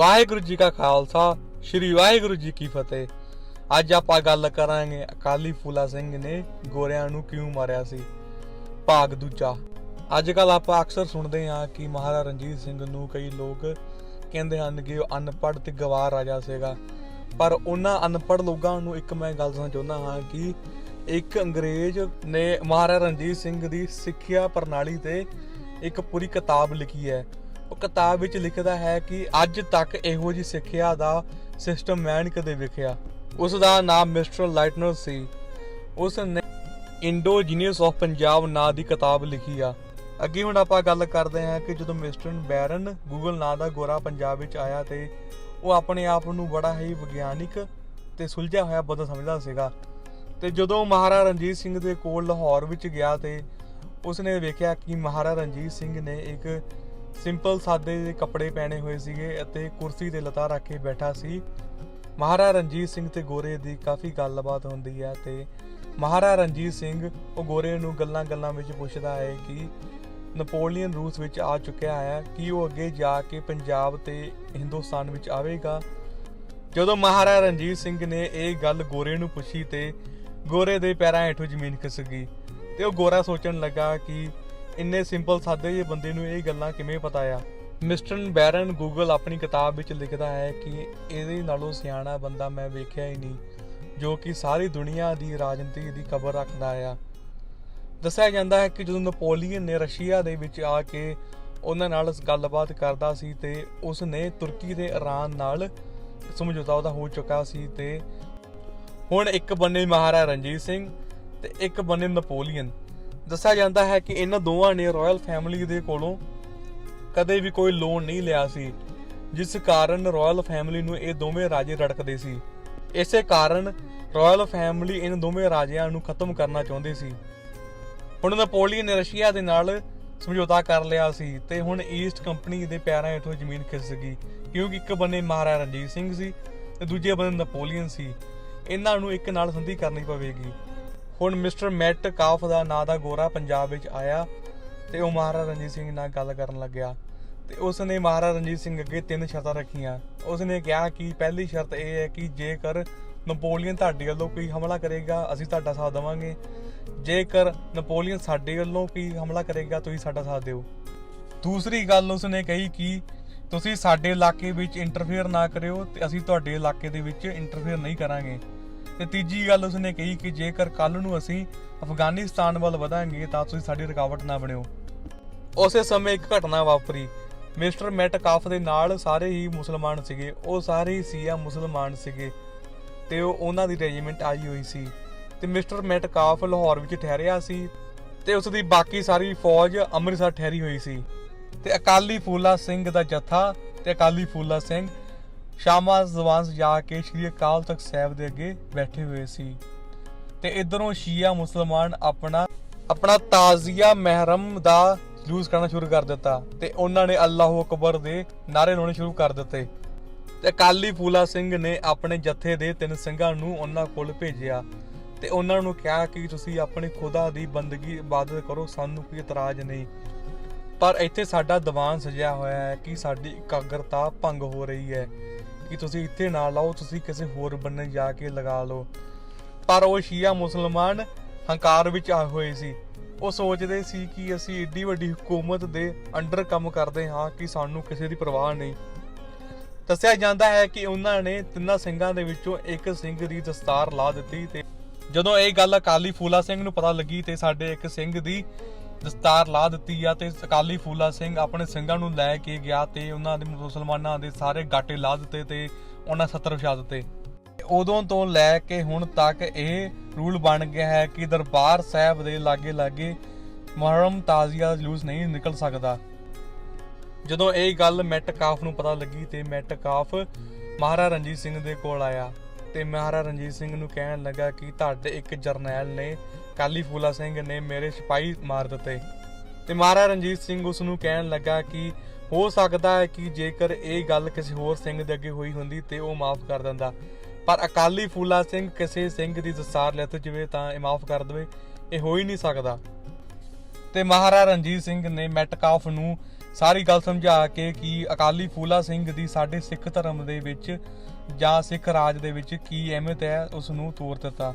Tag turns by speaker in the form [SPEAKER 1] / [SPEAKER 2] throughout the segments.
[SPEAKER 1] ਵਾਹਿਗੁਰੂ ਜੀ ਕਾ ਖਾਲਸਾ, ਸ੍ਰੀ ਵਾਹਿਗੁਰੂ ਜੀ ਕੀ ਫਤਿਹ। ਅੱਜ ਆਪਾਂ ਗੱਲ ਕਰਾਂਗੇ ਅਕਾਲੀ ਫੂਲਾ ਸਿੰਘ ਨੇ ਗੋਰਿਆਂ ਨੂੰ ਕਿਉਂ ਮਾਰਿਆ ਸੀ? ਭਾਗ ਦੂਜਾ। ਅੱਜ ਕੱਲ ਆਪਾਂ ਅਕਸਰ ਸੁਣਦੇ ਹਾਂ ਕਿ ਮਹਾਰਾਜਾ ਰਣਜੀਤ ਸਿੰਘ ਨੂੰ ਕਈ ਲੋਕ ਕਹਿੰਦੇ ਹਨ ਕਿ ਉਹ ਅਨਪੜ੍ਹ ਤੇ ਗਵਾਰ ਰਾਜਾ ਸੀਗਾ। ਪਰ ਉਹਨਾਂ ਅਨਪੜ੍ਹ ਲੋਕਾਂ ਨੂੰ ਇੱਕ ਮੈਂ ਗੱਲ ਦੱਸਣਾ ਚਾਹੁੰਦਾ ਹਾਂ ਕਿ ਇੱਕ ਅੰਗਰੇਜ਼ ਨੇ ਮਹਾਰਾਜਾ ਰਣਜੀਤ ਸਿੰਘ ਦੀ ਸਿੱਖਿਆ ਪ੍ਰਣਾਲੀ ਤੇ ਇੱਕ ਪੂਰੀ ਕਿਤਾਬ ਲਿਖੀ ਹੈ। ਉਹ ਕਿਤਾਬ ਵਿੱਚ ਲਿਖਦਾ ਹੈ ਕਿ ਅੱਜ ਤੱਕ ਇਹੋ ਜੀ ਸਿੱਖਿਆ ਦਾ ਸਿਸਟਮ ਮੈਂ ਨਹੀਂ ਕਦੇ ਵੇਖਿਆ। ਉਸ ਦਾ ਨਾਮ ਮਿਸਟਰ ਲਾਈਟਨਰ ਸੀ। ਉਸ ਨੇ ਇੰਡੋਜੀਨੀਅਸ ਆਫ ਪੰਜਾਬ ਨਾਂ ਦੀ ਕਿਤਾਬ ਲਿਖੀ ਆ। ਅੱਗੇ ਹੁਣ ਆਪਾਂ ਗੱਲ ਕਰਦੇ ਹਾਂ ਕਿ ਜਦੋਂ ਮਿਸਟਰ ਬੈਰਨ ਗੂਗਲ ਨਾਂ ਦਾ ਗੋਰਾ ਪੰਜਾਬ ਵਿੱਚ ਆਇਆ ਤੇ ਉਹ ਆਪਣੇ ਆਪ ਨੂੰ ਬੜਾ ਹੀ ਵਿਗਿਆਨਿਕ ਤੇ ਸੁਲਝਿਆ ਹੋਇਆ ਬੰਦਾ ਸਮਝਦਾ ਸੀਗਾ। ਤੇ ਜਦੋਂ ਮਹਾਰਾਜਾ ਰਣਜੀਤ ਸਿੰਘ ਦੇ ਕੋਲ ਲਾਹੌਰ ਵਿੱਚ ਗਿਆ ਤੇ ਉਸਨੇ ਵੇਖਿਆ ਕਿ ਮਹਾਰਾਜਾ ਰਣਜੀਤ ਸਿੰਘ ਨੇ ਇੱਕ ਸਿੰਪਲ ਸਾਦੇ ਜਿਹੇ ਕੱਪੜੇ ਪਹਿਨੇ ਹੋਏ ਸੀਗੇ ਅਤੇ ਕੁਰਸੀ ਤੇ ਲਤਾ ਰੱਖ ਕੇ ਬੈਠਾ ਸੀ। ਮਹਾਰਾਜਾ ਰਣਜੀਤ ਸਿੰਘ ਤੇ ਗੋਰੇ ਦੀ ਕਾਫੀ ਗੱਲਬਾਤ ਹੁੰਦੀ ਹੈ ਤੇ ਮਹਾਰਾਜਾ ਰਣਜੀਤ ਸਿੰਘ ਉਹ ਗੋਰੇ ਨੂੰ ਗੱਲਾਂ-ਗੱਲਾਂ ਵਿੱਚ ਪੁੱਛਦਾ ਹੈ ਕਿ ਨਪੋਲੀਅਨ ਰੂਸ ਵਿੱਚ ਆ ਚੁੱਕਿਆ ਹੈ, ਕਿ ਉਹ ਅੱਗੇ ਜਾ ਕੇ ਪੰਜਾਬ ਤੇ ਹਿੰਦੁਸਤਾਨ ਵਿੱਚ ਆਵੇਗਾ? ਜਦੋਂ ਮਹਾਰਾਜਾ ਰਣਜੀਤ ਸਿੰਘ ਨੇ ਇਹ ਗੱਲ ਗੋਰੇ ਨੂੰ ਪੁੱਛੀ ਤੇ ਗੋਰੇ ਦੇ ਪੈਰਾਂ ਹੇਠੋਂ ਜ਼ਮੀਨ ਖਿਸਕ ਗਈ ਤੇ ਉਹ ਗੋਰਾ ਸੋਚਣ ਲੱਗਾ ਕਿ ਇੰਨੇ ਸਿੰਪਲ ਸਾਦੇ ਜਿਹੇ ਬੰਦੇ ਨੂੰ ਇਹ ਗੱਲਾਂ ਕਿਵੇਂ ਪਤਾ ਆ? ਮਿਸਟਰ ਬੈਰਨ ਗੂਗਲ ਆਪਣੀ ਕਿਤਾਬ ਵਿੱਚ ਲਿਖਦਾ ਹੈ ਕਿ ਇਹਦੇ ਨਾਲੋਂ ਸਿਆਣਾ ਬੰਦਾ ਮੈਂ ਵੇਖਿਆ ਹੀ ਨਹੀਂ, ਜੋ ਕਿ ਸਾਰੀ ਦੁਨੀਆ ਦੀ ਰਾਜਨੀਤੀ ਦੀ ਖਬਰ ਰੱਖਦਾ ਆ। ਦੱਸਿਆ ਜਾਂਦਾ ਹੈ ਕਿ ਜਦੋਂ ਨਪੋਲੀਅਨ ਨੇ ਰਸ਼ੀਆ ਦੇ ਵਿੱਚ ਆ ਕੇ ਉਹਨਾਂ ਨਾਲ ਗੱਲਬਾਤ ਕਰਦਾ ਸੀ ਤੇ ਉਸ ਨੇ ਤੁਰਕੀ ਤੇ ਈਰਾਨ ਨਾਲ ਸਮਝੌਤਾ ਉਹਦਾ ਹੋ ਚੁੱਕਾ ਸੀ ਤੇ ਹੁਣ ਇੱਕ ਬੰਨੇ ਮਹਾਰਾਜਾ ਰਣਜੀਤ ਸਿੰਘ ਤੇ ਇੱਕ ਬੰਨੇ ਨਪੋਲੀਅਨ। ਦੱਸਿਆ ਜਾਂਦਾ ਹੈ ਕਿ ਇਹਨਾਂ ਦੋਵਾਂ ਨੇ ਰਾਇਲ ਫੈਮਿਲੀ ਦੇ ਕੋਲੋਂ ਕਦੇ ਵੀ ਕੋਈ ਲੋਨ ਨਹੀਂ ਲਿਆ ਸੀ, ਜਿਸ ਕਾਰਨ ਰਾਇਲ ਫੈਮਿਲੀ ਨੂੰ ਇਹ ਦੋਵੇਂ ਰਾਜੇ ਰੜਕਦੇ ਸੀ। ਇਸੇ ਕਾਰਨ ਰਾਇਲ ਫੈਮਿਲੀ ਇਹਨਾਂ ਦੋਵੇਂ ਰਾਜਿਆਂ ਨੂੰ ਖਤਮ ਕਰਨਾ ਚਾਹੁੰਦੇ ਸੀ। ਹੁਣ ਨਪੋਲੀਅਨ ਨੇ ਰਸ਼ੀਆ ਦੇ ਨਾਲ ਸਮਝੌਤਾ ਕਰ ਲਿਆ ਸੀ ਤੇ ਹੁਣ ਈਸਟ ਕੰਪਨੀ ਦੇ ਪੈਰਾਂ ਹੇਠੋਂ ਜ਼ਮੀਨ ਖਿਸਕ ਗਈ, ਕਿਉਂਕਿ ਇੱਕ ਬੰਨੇ ਮਹਾਰਾਜਾ ਰਣਜੀਤ ਸਿੰਘ ਸੀ ਤੇ ਦੂਜੇ ਬੰਨੇ ਨਪੋਲੀਅਨ ਸੀ। ਇਹਨਾਂ ਨੂੰ ਇੱਕ ਨਾਲ ਸੰਧੀ ਕਰਨੀ ਪਵੇਗੀ। ਹੁਣ ਮਿਸਟਰ ਮੈਟ ਕਾਫ ਦਾ ਨਾਂ ਦਾ ਗੋਰਾ ਪੰਜਾਬ ਵਿੱਚ ਆਇਆ ਤੇ ਉਹ ਮਹਾਰਾਜਾ ਰਣਜੀਤ ਸਿੰਘ ਨਾਲ ਗੱਲ ਕਰਨ ਲੱਗਿਆ। ਤੇ ਉਸ ਨੇ ਮਹਾਰਾਜਾ ਰਣਜੀਤ ਸਿੰਘ ਅੱਗੇ ਤਿੰਨ ਸ਼ਰਤਾਂ ਰੱਖੀਆਂ। ਉਸ ਨੇ ਕਿਹਾ ਕਿ ਪਹਿਲੀ ਸ਼ਰਤ ਇਹ ਹੈ ਕਿ ਜੇਕਰ ਨਪੋਲੀਅਨ ਤੁਹਾਡੇ ਵੱਲੋਂ ਕੋਈ ਹਮਲਾ ਕਰੇਗਾ, ਅਸੀਂ ਤੁਹਾਡਾ ਸਾਥ ਦੇਵਾਂਗੇ। ਜੇਕਰ ਨਪੋਲੀਅਨ ਸਾਡੇ ਵੱਲੋਂ ਕੋਈ ਹਮਲਾ ਕਰੇਗਾ, ਤੁਸੀਂ ਸਾਡਾ ਸਾਥ ਦਿਓ। ਦੂਸਰੀ ਗੱਲ ਉਸ ਨੇ ਕਹੀ ਕਿ ਤੁਸੀਂ ਸਾਡੇ ਇਲਾਕੇ ਵਿੱਚ ਇੰਟਰਫੇਅਰ ਨਾ ਕਰਿਓ ਤੇ ਅਸੀਂ ਤੁਹਾਡੇ ਇਲਾਕੇ ਦੇ ਵਿੱਚ ਇੰਟਰਫੇਅਰ ਨਹੀਂ ਕਰਾਂਗੇ। ਤੇ ਤੀਜੀ ਗੱਲ ਉਸਨੇ ਕਹੀ ਕਿ ਜੇਕਰ ਕੱਲ ਨੂੰ ਅਸੀਂ ਅਫਗਾਨਿਸਤਾਨ ਵੱਲ ਵਧਾਂਗੇ ਤਾਂ ਤੁਸੀਂ ਸਾਡੀ ਰੁਕਾਵਟ ਨਾ ਬਣਿਓ। ਉਸੇ ਸਮੇਂ ਇੱਕ ਘਟਨਾ ਵਾਪਰੀ। ਮਿਸਟਰ ਮੈਟਕਾਫ ਦੇ ਨਾਲ ਸਾਰੇ ਹੀ ਮੁਸਲਮਾਨ ਸੀਗੇ। ਉਹ ਸਾਰੇ ਹੀ ਸੀਆ ਮੁਸਲਮਾਨ ਸੀਗੇ ਤੇ ਉਹ ਉਹਨਾਂ ਦੀ ਰੈਜੀਮੈਂਟ ਆਈ ਹੋਈ ਸੀ। ਤੇ ਮਿਸਟਰ ਮੈਟਕਾਫ ਲਾਹੌਰ ਵਿੱਚ ਠਹਿਰਿਆ ਸੀ ਤੇ ਉਸ ਦੀ ਬਾਕੀ ਸਾਰੀ ਫੌਜ ਅੰਮ੍ਰਿਤਸਰ ਠਹਿਰੀ ਹੋਈ ਸੀ। ਤੇ ਅਕਾਲੀ ਫੂਲਾ ਸਿੰਘ ਦਾ ਜਥਾ ਤੇ ਅਕਾਲੀ ਫੂਲਾ ਸਿੰਘ ਸ਼ਾਮਾ ਜ਼ਵਾਨ ਜਾ ਕੇ ਸ਼੍ਰੀ ਅਕਾਲ ਤਖਤ ਸਾਹਿਬ ਦੇ ਅੱਗੇ ਬੈਠੇ ਹੋਏ ਸੀ। ਤੇ ਇਧਰੋਂ ਸ਼ੀਆ ਮੁਸਲਮਾਨ ਆਪਣਾ ਆਪਣਾ ਤਾਜ਼ੀਆ ਮਹਿਰਮ ਦਾ ਜਲੂਸ ਕਰਨਾ ਸ਼ੁਰੂ ਕਰ ਦਿੱਤਾ ਤੇ ਉਹਨਾਂ ਨੇ ਅੱਲਾਹੁ ਅਕਬਰ ਦੇ ਨਾਰੇ ਲਾਉਣੇ ਸ਼ੁਰੂ ਕਰ ਦਿੱਤੇ। ਤੇ ਅਕਾਲੀ ਫੂਲਾ ਸਿੰਘ ਨੇ ਆਪਣੇ ਜਥੇ ਦੇ ਤਿੰਨ ਸਿੰਘਾਂ ਨੂੰ ਉਹਨਾਂ ਕੋਲ ਭੇਜਿਆ ਤੇ ਉਹਨਾਂ ਨੂੰ ਕਿਹਾ ਕਿ ਤੁਸੀਂ ਆਪਣੀ ਖੁਦਾ ਦੀ ਬੰਦਗੀ ਇਬਾਦਤ ਕਰੋ, ਸਾਨੂੰ ਕੋਈ ਇਤਰਾਜ਼ ਨਹੀਂ। ਪਰ ਇੱਥੇ ਸਾਡਾ ਦੀਵਾਨ ਸਜਿਆ ਹੋਇਆ ਹੈ ਕਿ ਸਾਡੀ ਇਕਾਗਰਤਾ ਭੰਗ ਹੋ ਰਹੀ ਹੈ। ਕਿ ਤੁਸੀਂ ਇੱਥੇ ਨਾ ਲਾਓ, ਤੁਸੀਂ ਕਿਸੇ ਹੋਰ ਬੰਨੇ ਜਾ ਕੇ ਲਗਾ ਲਓ। ਪਰ ਉਹ ਸ਼ੀਆ ਮੁਸਲਮਾਨ ਹੰਕਾਰ ਵਿੱਚ ਆਏ ਹੋਏ ਸੀ। ਉਹ ਸੋਚਦੇ ਸੀ ਕਿ ਅਸੀਂ ਏਡੀ ਵੱਡੀ ਹਕੂਮਤ ਦੇ ਅੰਡਰ ਕੰਮ ਕਰਦੇ ਹਾਂ ਕਿ ਸਾਨੂੰ ਕਿਸੇ ਦੀ ਪਰਵਾਹ ਨਹੀਂ। ਦੱਸਿਆ ਜਾਂਦਾ ਹੈ ਕਿ ਉਹਨਾਂ ਨੇ ਤਿੰਨਾਂ ਸਿੰਘਾਂ ਦੇ ਵਿੱਚੋਂ ਇੱਕ ਸਿੰਘ ਦੀ ਦਸਤਾਰ ਲਾ ਦਿੱਤੀ ਤੇ ਜਦੋਂ ਇਹ ਗੱਲ ਅਕਾਲੀ ਫੂਲਾ ਸਿੰਘ ਨੂੰ ਪਤਾ ਲੱਗੀ ਤੇ ਸਾਡੇ ਇੱਕ ਸਿੰਘ ਦੀ ਦਸਤਾਰ ਲਾ ਦਿੱਤੀ ਆ ਤੇ ਅਕਾਲੀ ਫੂਲਾ ਸਿੰਘ ਆਪਣੇ ਸਿੰਘਾਂ ਨੂੰ ਲੈ ਕੇ ਗਿਆ ਤੇ ਉਹਨਾਂ ਦੇ ਮੁਸਲਮਾਨਾਂ ਦੇ ਸਾਰੇ ਗਾਟੇ ਲਾ ਦਿੱਤੇ ਤੇ ਉਹਨਾਂ ਸੱਤਰ ਵਿਛਾ ਦਿੱਤੇ। ਉਦੋਂ ਤੋਂ ਲੈ ਕੇ ਹੁਣ ਤੱਕ ਇਹ ਰੂਲ ਬਣ ਗਿਆ ਹੈ ਕਿ ਦਰਬਾਰ ਸਾਹਿਬ ਦੇ ਲਾਗੇ ਲਾਗੇ ਮੁਹਰਮ ਤਾਜ਼ੀਆ ਜਲੂਸ ਨਹੀਂ ਨਿਕਲ ਸਕਦਾ। ਜਦੋਂ ਇਹ ਗੱਲ ਮੈਟ ਕਾਫ ਨੂੰ ਪਤਾ ਲੱਗੀ ਤੇ ਮੈਟ ਕਾਫ ਮਹਾਰਾਜਾ ਰਣਜੀਤ ਸਿੰਘ ਦੇ ਕੋਲ ਆਇਆ। ਤੇ ਮਹਾਰਾਜਾ ਰਣਜੀਤ ਸਿੰਘ ਨੂੰ ਕਹਿਣ ਲੱਗਾ ਕਿ ਤੁਹਾਡੇ ਇੱਕ ਜਰਨੈਲ ਨੇ ਕਾਲੀ ਫੂਲਾ ਸਿੰਘ ਨੇ ਮੇਰੇ ਸਿਪਾਹੀ ਮਾਰ ਦਿੱਤੇ। ਤੇ ਮਹਾਰਾਜਾ ਰਣਜੀਤ ਸਿੰਘ ਉਸ ਨੂੰ ਕਹਿਣ ਲੱਗਾ ਕਿ ਹੋ ਸਕਦਾ ਹੈ ਕਿ ਜੇਕਰ ਇਹ ਗੱਲ ਕਿਸੇ ਹੋਰ ਸਿੰਘ ਦੇ ਅੱਗੇ ਹੋਈ ਹੁੰਦੀ ਤੇ ਉਹ ਮਾਫ ਕਰ ਦਿੰਦਾ। ਪਰ ਅਕਾਲੀ ਫੂਲਾ ਸਿੰਘ ਕਿਸੇ ਸਿੰਘ ਦੀ ਦਸਤਾਰ ਲੈ ਜਵੇ ਤਾਂ ਇਹ ਮਾਫ ਕਰ ਦੇਵੇ, ਇਹ ਹੋ ਹੀ ਨਹੀਂ ਸਕਦਾ। ਤੇ ਮਹਾਰਾਜਾ ਰਣਜੀਤ ਸਿੰਘ ਨੇ ਮੈਟਕਾਫ ਨੂੰ ਸਾਰੀ ਗੱਲ ਸਮਝਾ ਕੇ ਕਿ ਅਕਾਲੀ ਫੂਲਾ ਸਿੰਘ ਦੀ ਸਾਡੇ ਸਿੱਖ ਧਰਮ ਦੇ ਵਿੱਚ ਜਾਂ ਸਿੱਖ ਰਾਜ ਦੇ ਵਿੱਚ ਕੀ ਅਹਿਮੀਅਤ ਹੈ ਉਸ ਨੂੰ ਤੋਰ ਦਿੱਤਾ।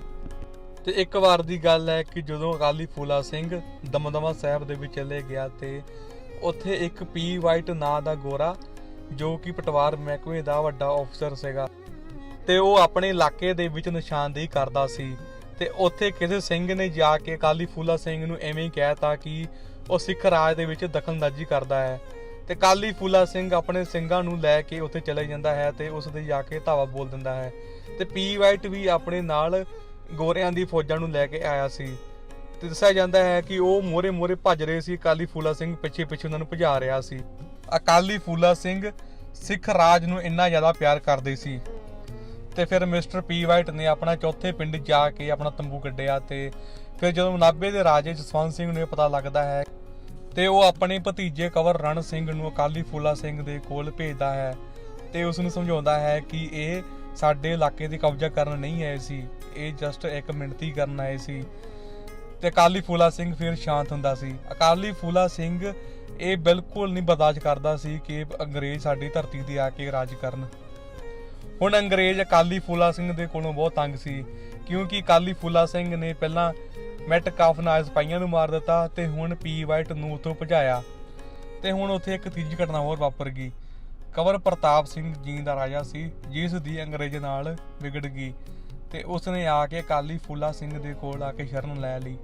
[SPEAKER 1] ਤੇ ਇੱਕ ਵਾਰ ਦੀ ਗੱਲ ਹੈ ਕਿ ਜਦੋਂ ਅਕਾਲੀ ਫੂਲਾ ਸਿੰਘ ਦਮਦਮਾ ਸਾਹਿਬ ਦੇ ਵਿੱਚ ਚਲੇ ਗਿਆ ਤੇ ਉੱਥੇ ਇੱਕ ਪੀ ਵਾਈਟ ਨਾਂ ਦਾ ਗੋਰਾ, ਜੋ ਕਿ ਪਟਵਾਰ ਮਹਿਕਮੇ ਦਾ ਵੱਡਾ ਅਫਸਰ ਸੀਗਾ, ਤੇ ਉਹ ਆਪਣੇ ਇਲਾਕੇ ਦੇ ਵਿੱਚ ਨਿਸ਼ਾਨਦੇਹੀ ਕਰਦਾ ਸੀ। ਤੇ ਉੱਥੇ ਕਿਸੇ ਸਿੰਘ ਨੇ ਜਾ ਕੇ ਅਕਾਲੀ ਫੂਲਾ ਸਿੰਘ ਨੂੰ ਐਵੇਂ ਹੀ ਕਹਿਤਾ ਕਿ ਉਹ ਸਿੱਖ ਰਾਜ ਦੇ ਵਿੱਚ ਦਖਲਅੰਦਾਜ਼ੀ ਕਰਦਾ ਹੈ। ਤੇ ਕਾਲੀ ਫੂਲਾ ਸਿੰਘ ਆਪਣੇ ਸਿੰਘਾਂ ਨੂੰ ਲੈ ਕੇ ਉੱਥੇ ਚਲੇ ਜਾਂਦਾ ਹੈ ਤੇ ਉਸ ਦੇ ਜਾ ਕੇ ਧਾਵਾ ਬੋਲ ਦਿੰਦਾ ਹੈ। ਤੇ ਪੀ ਵਾਈਟ ਵੀ ਆਪਣੇ ਨਾਲ ਗੋਰਿਆਂ ਦੀ ਫੌਜਾਂ ਨੂੰ ਲੈ ਕੇ ਆਇਆ ਸੀ। ਤੇ ਦੱਸਿਆ ਜਾਂਦਾ ਹੈ ਕਿ ਉਹ ਮੋਰੇ ਮੋਰੇ ਭੱਜ ਰਹੇ ਸੀ ਅਕਾਲੀ ਫੂਲਾ ਸਿੰਘ ਪਿੱਛੇ ਪਿੱਛੇ ਉਹਨਾਂ ਨੂੰ ਭਜਾ ਰਿਹਾ ਸੀ। ਅਕਾਲੀ ਫੂਲਾ ਸਿੰਘ ਸਿੱਖ ਰਾਜ ਨੂੰ ਇੰਨਾ ਜ਼ਿਆਦਾ ਪਿਆਰ ਕਰਦੇ ਸੀ। ਤੇ ਫਿਰ ਮਿਸਟਰ ਪੀ ਵਾਈਟ ਨੇ ਆਪਣਾ ਚੌਥੇ ਪਿੰਡ ਜਾ ਕੇ ਆਪਣਾ ਤੰਬੂ ਕੱਢਿਆ ਤੇ ਫਿਰ ਜਦੋਂ ਨਾਭੇ ਦੇ ਰਾਜੇ ਜਸਵੰਤ ਸਿੰਘ ਨੂੰ ਇਹ ਪਤਾ ਲੱਗਦਾ ਹੈ ਤੇ ਉਹ ਆਪਣੇ ਭਤੀਜੇ ਕਵਰ ਰਣ ਸਿੰਘ ਨੂੰ ਅਕਾਲੀ ਫੂਲਾ ਸਿੰਘ ਦੇ ਕੋਲ ਭੇਜਦਾ ਹੈ ਤੇ ਉਸ ਨੂੰ ਸਮਝਾਉਂਦਾ ਹੈ ਕਿ ਇਹ ਸਾਡੇ ਇਲਾਕੇ ਦੀ ਕਬਜ਼ਾ ਕਰਨ ਨਹੀਂ ਆਏ ਸੀ। ਇਹ ਜਸਟ ਇੱਕ ਮਿੰਨਤੀ ਕਰਨ ਆਏ ਸੀ। ਤੇ ਅਕਾਲੀ ਫੂਲਾ ਸਿੰਘ ਫਿਰ ਸ਼ਾਂਤ ਹੁੰਦਾ ਸੀ। ਅਕਾਲੀ ਫੂਲਾ ਸਿੰਘ ਇਹ ਬਿਲਕੁਲ ਨਹੀਂ ਬਰਦਾਸ਼ਤ ਕਰਦਾ ਸੀ ਕਿ ਅੰਗਰੇਜ਼ ਸਾਡੀ ਧਰਤੀ ਤੇ ਆ ਕੇ ਰਾਜ ਕਰਨ। ਹੁਣ ਅੰਗਰੇਜ਼ ਅਕਾਲੀ ਫੂਲਾ ਸਿੰਘ ਦੇ ਕੋਲੋਂ ਬਹੁਤ ਤੰਗ ਸੀ, ਕਿਉਂਕਿ ਅਕਾਲੀ ਫੂਲਾ ਸਿੰਘ ਨੇ ਪਹਿਲਾਂ ਮੈਟ ਕਾਫ ਨਾਲ ਸਿਪਾਹੀਆਂ ਨੂੰ ਮਾਰ ਦਿੱਤਾ ਤੇ ਹੁਣ ਪੀ ਵਾਈਟ ਨੂੰ ਉਥੋਂ ਭਜਾਇਆ ਤੇ ਹੁਣ ਉੱਥੇ ਇੱਕ ਤੀਜੀ ਘਟਨਾ ਹੋਰ ਵਾਪਰ ਗਈ। ਕਵਰ ਪ੍ਰਤਾਪ ਸਿੰਘ ਜੀ ਦਾ ਰਾਜਾ ਸੀ, ਜਿਸ ਦੀ ਅੰਗਰੇਜ਼ ਨਾਲ ਵਿਗੜ ਗਈ ਤੇ ਉਸ ਨੇ ਆ ਕੇ ਅਕਾਲੀ ਫੂਲਾ ਸਿੰਘ ਦੇ ਕੋਲ ਆ ਕੇ ਸ਼ਰਨ ਲੈ ਲਈ।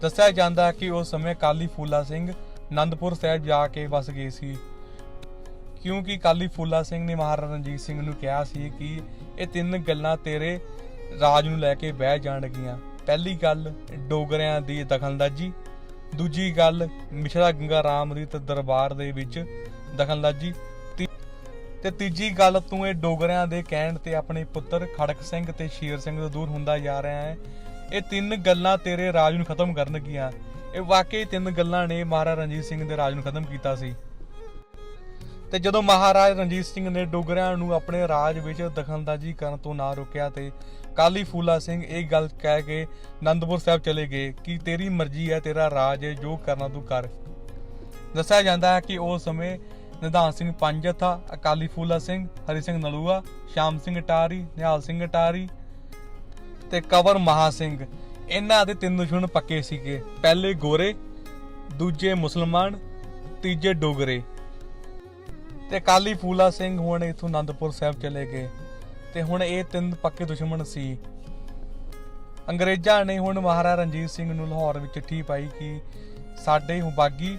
[SPEAKER 1] ਦੱਸਿਆ ਜਾਂਦਾ ਕਿ ਉਸ ਸਮੇਂ ਕਾਲੀ ਫੂਲਾ ਸਿੰਘ ਆਨੰਦਪੁਰ ਸਾਹਿਬ ਜਾ ਕੇ ਵਸ ਗਏ ਸੀ। ਕਿਉਂਕਿ ਕਾਲੀ ਫੂਲਾ ਸਿੰਘ ਨੇ ਮਹਾਰਾਜਾ ਰਣਜੀਤ ਸਿੰਘ ਨੂੰ ਕਿਹਾ ਸੀ ਕਿ ਇਹ ਤਿੰਨ ਗੱਲਾਂ ਤੇਰੇ ਰਾਜ ਨੂੰ ਲੈ ਕੇ ਬਹਿ ਜਾਣਗੀਆਂ। ਪਹਿਲੀ ਗੱਲ, ਡੋਗਰਿਆਂ ਦੀ ਦਖਲਅੰਦਾਜ਼ੀ। ਦੂਜੀ ਗੱਲ, ਮਿਸ਼ਰਾ ਗੰਗਾ ਰਾਮ ਦੀ ਦਰਬਾਰ ਦੇ ਵਿੱਚ ਦਖਲਅੰਦਾਜ਼ੀ। ਤੀ- ਤੇ ਤੀਜੀ ਗੱਲ, ਤੂੰ ਇਹ ਡੋਗਰਿਆਂ ਦੇ ਕਹਿਣ ਤੇ ਆਪਣੇ ਪੁੱਤਰ ਖੜਕ ਸਿੰਘ ਤੇ ਸ਼ੇਰ ਸਿੰਘ ਤੋਂ ਦੂਰ ਹੁੰਦਾ ਜਾ ਰਿਹਾ ਹੈ। ਇਹ ਤਿੰਨ ਗੱਲਾਂ ਤੇਰੇ ਰਾਜ ਨੂੰ ਖਤਮ ਕਰਨਗੀਆਂ। ਇਹ ਵਾਕਈ ਤਿੰਨ ਗੱਲਾਂ ਨੇ ਮਹਾਰਾਜਾ ਰਣਜੀਤ ਸਿੰਘ ਦੇ ਰਾਜ ਨੂੰ ਖਤਮ ਕੀਤਾ ਸੀ। ਤੇ ਜਦੋਂ ਮਹਾਰਾਜ ਰਣਜੀਤ ਸਿੰਘ ਨੇ ਡੋਗਰਿਆਂ ਨੂੰ ਆਪਣੇ ਰਾਜ ਵਿੱਚ ਦਖਲਅੰਦਾਜ਼ੀ ਕਰਨ ਤੋਂ ਨਾ ਰੋਕਿਆ ਤੇ ਕਾਲੀ ਫੂਲਾ ਸਿੰਘ ਇਹ ਗੱਲ ਕਹਿ ਕੇ ਆਨੰਦਪੁਰ ਸਾਹਿਬ ਚਲੇ ਗਏ ਕਿ ਤੇਰੀ ਮਰਜ਼ੀ ਹੈ, ਤੇਰਾ ਰਾਜ ਹੈ, ਜੋ ਕਰਨਾ ਤੂੰ ਕਰ। ਦੱਸਿਆ ਜਾਂਦਾ ਹੈ ਕਿ ਉਸ ਸਮੇਂ ਨਿਧਾਨ ਸਿੰਘ ਪੰਜ ਜਥਾ ਅਕਾਲੀ ਫੂਲਾ ਸਿੰਘ, ਹਰੀ ਸਿੰਘ ਨਲੂਆ, ਸ਼ਾਮ ਸਿੰਘ ਟਾਰੀ, ਨਿਹਾਲ ਸਿੰਘ ਟਾਰੀ ਤੇ ਕਵਰ ਮਹਾ ਸਿੰਘ। ਇਹਨਾਂ ਦੇ ਤਿੰਨ ਦੁਸ਼ਮਣ ਪੱਕੇ ਸੀਗੇ। ਪਹਿਲੇ ਗੋਰੇ, ਦੂਜੇ ਮੁਸਲਮਾਨ, ਤੀਜੇ ਡੋਗਰੇ। ਤੇ ਕਾਲੀ ਫੂਲਾ ਸਿੰਘ ਹੁਣ ਇਥੋਂ ਆਨੰਦਪੁਰ ਸਾਹਿਬ ਚਲੇ ਗਏ। ਤੇ ਹੁਣ ਇਹ ਤਿੰਨ ਪੱਕੇ ਦੁਸ਼ਮਣ ਸੀ। ਅੰਗਰੇਜ਼ਾਂ ਨੇ ਹੁਣ ਮਹਾਰਾਜਾ ਰਣਜੀਤ ਸਿੰਘ ਨੂੰ ਲਾਹੌਰ ਵਿੱਚ ਚਿੱਠੀ ਪਾਈ ਕਿ ਸਾਡੇ ਬਾਗੀ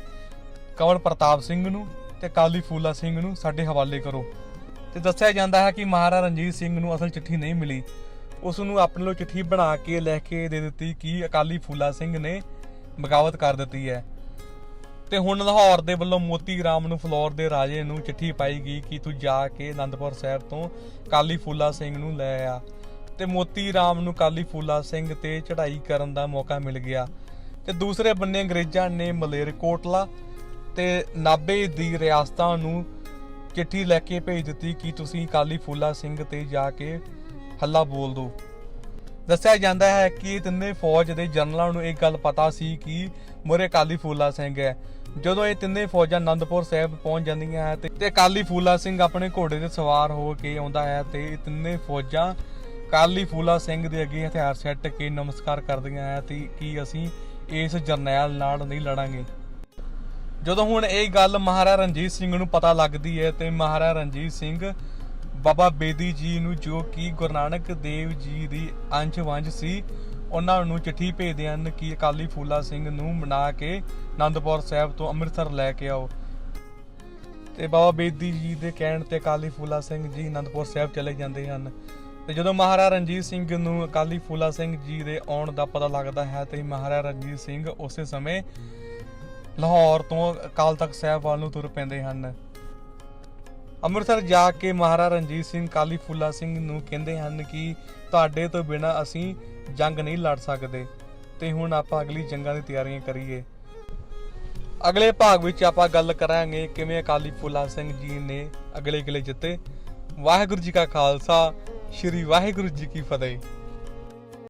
[SPEAKER 1] ਕਵਲ ਪ੍ਰਤਾਪ ਸਿੰਘ ਨੂੰ ਤੇ ਕਾਲੀ ਫੂਲਾ ਸਿੰਘ ਨੂੰ ਸਾਡੇ ਹਵਾਲੇ ਕਰੋ। ਤੇ ਦੱਸਿਆ ਜਾਂਦਾ ਹੈ ਕਿ ਮਹਾਰਾਜਾ ਰਣਜੀਤ ਸਿੰਘ ਨੂੰ ਅਸਲ ਚਿੱਠੀ ਨਹੀਂ ਮਿਲੀ। ਉਸ ਨੂੰ ਆਪਣੇ ਲੋ ਚਿੱਠੀ ਬਣਾ ਕੇ ਲੈ ਕੇ ਦੇ ਦਿੱਤੀ ਕਿ ਅਕਾਲੀ ਫੂਲਾ ਸਿੰਘ ਨੇ ਬਗਾਵਤ ਕਰ ਦਿੱਤੀ ਹੈ। ਤੇ ਹੁਣ ਲਾਹੌਰ ਦੇ ਵੱਲੋਂ ਮੋਤੀ ਰਾਮ ਨੂੰ ਫਲੋਰ ਦੇ ਰਾਜੇ ਨੂੰ ਚਿੱਠੀ ਪਾਈ ਗਈ ਕਿ ਤੂੰ ਜਾ ਕੇ ਅਨੰਦਪੁਰ ਸਾਹਿਬ ਤੋਂ ਕਾਲੀ ਫੂਲਾ ਸਿੰਘ ਨੂੰ ਲੈ ਆ। ਤੇ ਮੋਤੀ ਰਾਮ ਨੂੰ ਕਾਲੀ ਫੂਲਾ ਸਿੰਘ ਤੇ ਚੜ੍ਹਾਈ ਕਰਨ ਦਾ ਮੌਕਾ ਮਿਲ ਗਿਆ। ਤੇ ਦੂਸਰੇ ਬੰਨੇ ਅੰਗਰੇਜ਼ਾਂ ਨੇ ਮਲੇਰਕੋਟਲਾ ਤੇ ਨਾਬੇ ਦੀ ਰਿਆਸਤਾਂ ਨੂੰ ਚਿੱਠੀ ਲੈ ਕੇ ਭੇਜ ਦਿੱਤੀ ਕਿ ਤੁਸੀਂ ਕਾਲੀ ਫੂਲਾ ਸਿੰਘ ਤੇ ਜਾ ਕੇ ਹੱਲਾ ਬੋਲ ਦਿਓ। ਦੱਸਿਆ ਜਾਂਦਾ ਹੈ ਕਿ ਤਿੰਨੇ ਫੌਜ ਦੇ ਜਨਰਲਾਂ ਨੂੰ ਇਹ ਗੱਲ ਪਤਾ ਸੀ ਕਿ ਮੁਰੇ ਕਾਲੀ ਫੂਲਾ ਸਿੰਘ ਹੈ। ਜਦੋਂ ਇਹ ਤਿੰਨੇ ਫੌਜਾਂ ਆਨੰਦਪੁਰ ਸਾਹਿਬ ਪਹੁੰਚ ਜਾਂਦੀਆਂ ਹੈ ਤੇ- ਤੇ ਕਾਲੀ ਫੂਲਾ ਸਿੰਘ ਆਪਣੇ ਘੋੜੇ ਤੇ ਸਵਾਰ ਹੋ ਕੇ ਆਉਂਦਾ ਹੈ ਤੇ ਇਹ ਤਿੰਨੇ ਫੌਜਾਂ ਕਾਲੀ ਫੂਲਾ ਸਿੰਘ ਦੇ ਅੱਗੇ ਹਥਿਆਰ ਸੱਟ ਕੇ ਨਮਸਕਾਰ ਕਰਦੀਆਂ ਹੈ ਤੇ ਕਿ ਅਸੀਂ ਇਸ ਜਰਨੈਲ ਨਾਲ ਨਹੀਂ ਲੜਾਂਗੇ। ਜਦੋਂ ਹੁਣ ਇਹ ਗੱਲ ਮਹਾਰਾਜਾ ਰਣਜੀਤ ਸਿੰਘ ਨੂੰ ਪਤਾ ਲੱਗਦੀ ਹੈ ਤੇ ਮਹਾਰਾਜਾ ਰਣਜੀਤ ਸਿੰਘ ਬਾਬਾ ਬੇਦੀ ਜੀ ਨੂੰ ਜੋ ਕਿ ਗੁਰੂ ਨਾਨਕ ਦੇਵ ਜੀ ਦੀ ਅੰਸ਼ ਵੰਸ਼ ਸੀ ਉਹਨਾਂ ਨੂੰ ਚਿੱਠੀ ਭੇਜਦੇ ਹਨ ਕਿ ਅਕਾਲੀ ਫੂਲਾ ਸਿੰਘ ਨੂੰ ਮਨਾ ਕੇ ਆਨੰਦਪੁਰ ਸਾਹਿਬ ਤੋਂ ਅੰਮ੍ਰਿਤਸਰ ਲੈ ਕੇ ਆਓ। ਤੇ ਬਾਬਾ ਬੇਦੀ ਜੀ ਦੇ ਕਹਿਣ ਤੇ ਅਕਾਲੀ ਫੂਲਾ ਸਿੰਘ ਜੀ ਆਨੰਦਪੁਰ ਸਾਹਿਬ ਚਲੇ ਜਾਂਦੇ ਹਨ। ਤੇ ਜਦੋਂ ਮਹਾਰਾਜਾ ਰਣਜੀਤ ਸਿੰਘ ਨੂੰ ਅਕਾਲੀ ਫੂਲਾ ਸਿੰਘ ਜੀ ਦੇ ਆਉਣ ਦਾ ਪਤਾ ਲੱਗਦਾ ਹੈ ਤੇ ਮਹਾਰਾਜਾ ਰਣਜੀਤ ਸਿੰਘ ਉਸੇ ਸਮੇਂ ਲਾਹੌਰ ਤੋਂ ਅਕਾਲ ਤਖਤ ਸਾਹਿਬ ਵੱਲ ਨੂੰ ਤੁਰ ਪੈਂਦੇ ਹਨ। ਅੰਮ੍ਰਿਤਸਰ ਜਾ ਕੇ ਮਹਾਰਾਜਾ ਰਣਜੀਤ ਸਿੰਘ, ਕਾਲੀ ਫੂਲਾ ਸਿੰਘ ਨੂੰ ਕਹਿੰਦੇ ਹਨ ਕਿ ਤੁਹਾਡੇ ਤੋਂ ਬਿਨਾ ਅਸੀਂ ਜੰਗ ਨਹੀਂ ਲੜ ਸਕਦੇ ਤੇ ਹੁਣ ਆਪਾਂ ਅਗਲੀ ਜੰਗਾਂ ਦੀ ਤਿਆਰੀਆਂ ਕਰੀਏ। ਅਗਲੇ ਭਾਗ ਵਿੱਚ ਆਪਾਂ ਗੱਲ ਕਰਾਂਗੇ ਕਿਵੇਂ ਅਕਾਲੀ ਫੂਲਾ ਸਿੰਘ ਜੀ ਨੇ ਅਗਲੇ ਕਿਲੇ ਜਿੱਤੇ। ਵਾਹਿਗੁਰੂ ਜੀ ਕਾ ਖਾਲਸਾ, ਸ੍ਰੀ ਵਾਹਿਗੁਰੂ ਜੀ ਕੀ ਫਤਿਹ।